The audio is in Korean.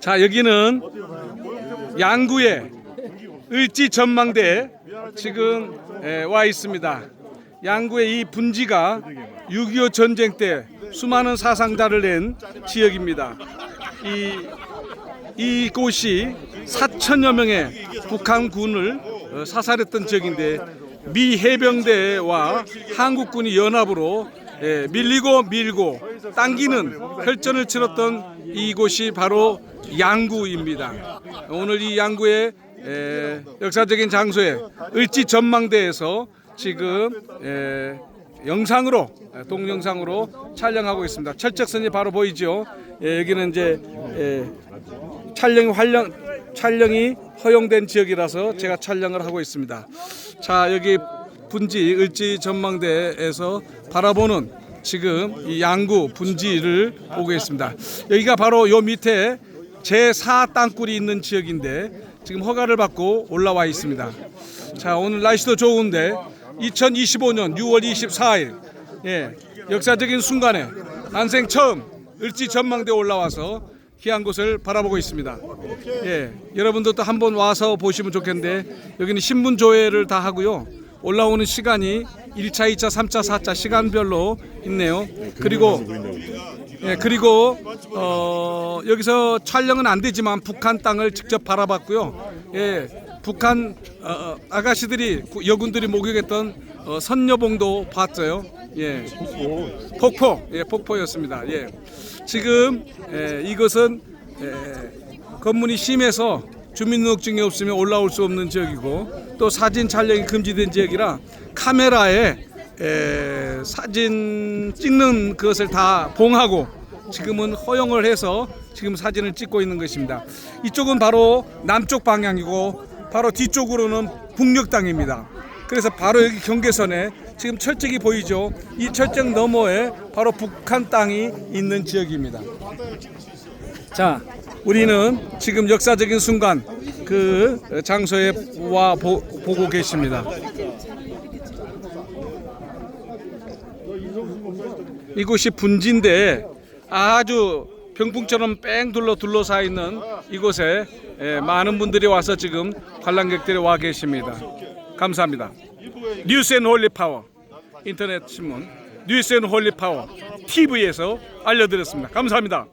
자 여기는 양구의 을지 전망대 지금 에, 와 있습니다. 양구의 이 분지가 6.25 전쟁 때 수많은 사상자를 낸 지역입니다. 이 이곳이 4천여 명의 북한군을 어, 사살했던 지역인데 미 해병대와 한국군이 연합으로 예, 밀리고 밀고 당기는 혈전을 치렀던 이곳이 바로 양구입니다. 오늘 이 양구의 에, 역사적인 장소에 을지 전망대에서 지금 에, 영상으로 동영상으로 촬영하고 있습니다. 철책선이 바로 보이죠. 예, 여기는 이제 예, 촬영 활령 촬영이 허용된 지역이라서 제가 촬영을 하고 있습니다. 자 여기 분지 을지 전망대에서 바라보는 지금 이 양구 분지를 보고 있습니다. 여기가 바로 요 밑에 제4 땅굴이 있는 지역인데 지금 허가를 받고 올라와 있습니다. 자 오늘 날씨도 좋은데 2025년 6월 24일 예, 역사적인 순간에 난생 처음 을지 전망대 올라와서 귀한 곳을 바라보고 있습니다. 예, 여러분도 또 한번 와서 보시면 좋겠는데 여기는 신문 조회를 다 하고요. 올라오는 시간이 1차, 2차, 3차, 4차 시간별로 있네요. 그리고 예, 그리고 어, 여기서 촬영은 안 되지만 북한 땅을 직접 바라봤고요. 예, 북한 어, 어, 아가씨들이 구- 여군들이 목욕했던 어, 선여봉도 봤어요. 예, 폭포, 예, 폭포였습니다. 예, 지금 예, 이것은 예, 검문이 심해서 주민등록증이 없으면 올라올 수 없는 지역이고 또 사진 촬영이 금지된 지역이라 카메라에 에, 사진 찍는 것을 다 봉하고 지금은 허용을 해서 지금 사진을 찍고 있는 것입니다. 이쪽은 바로 남쪽 방향이고 바로 뒤쪽으로는 북녘 땅입니다. 그래서 바로 여기 경계선에 지금 철책이 보이죠. 이 철책 너머에 바로 북한 땅이 있는 지역입니다. 자, 우리는 지금 역사적인 순간 그 장소에 와 보, 보고 계십니다. 이곳이 분지인데 아주 병풍처럼 뺑 둘러 둘러싸 있는 이곳에 예, 많은 분들이 와서 지금 관람객들이 와 계십니다. 감사합니다. 뉴스 앤 홀리 파워 인터넷 신문 뉴스 앤 홀리 파워 TV에서 알려드렸습니다. 감사합니다.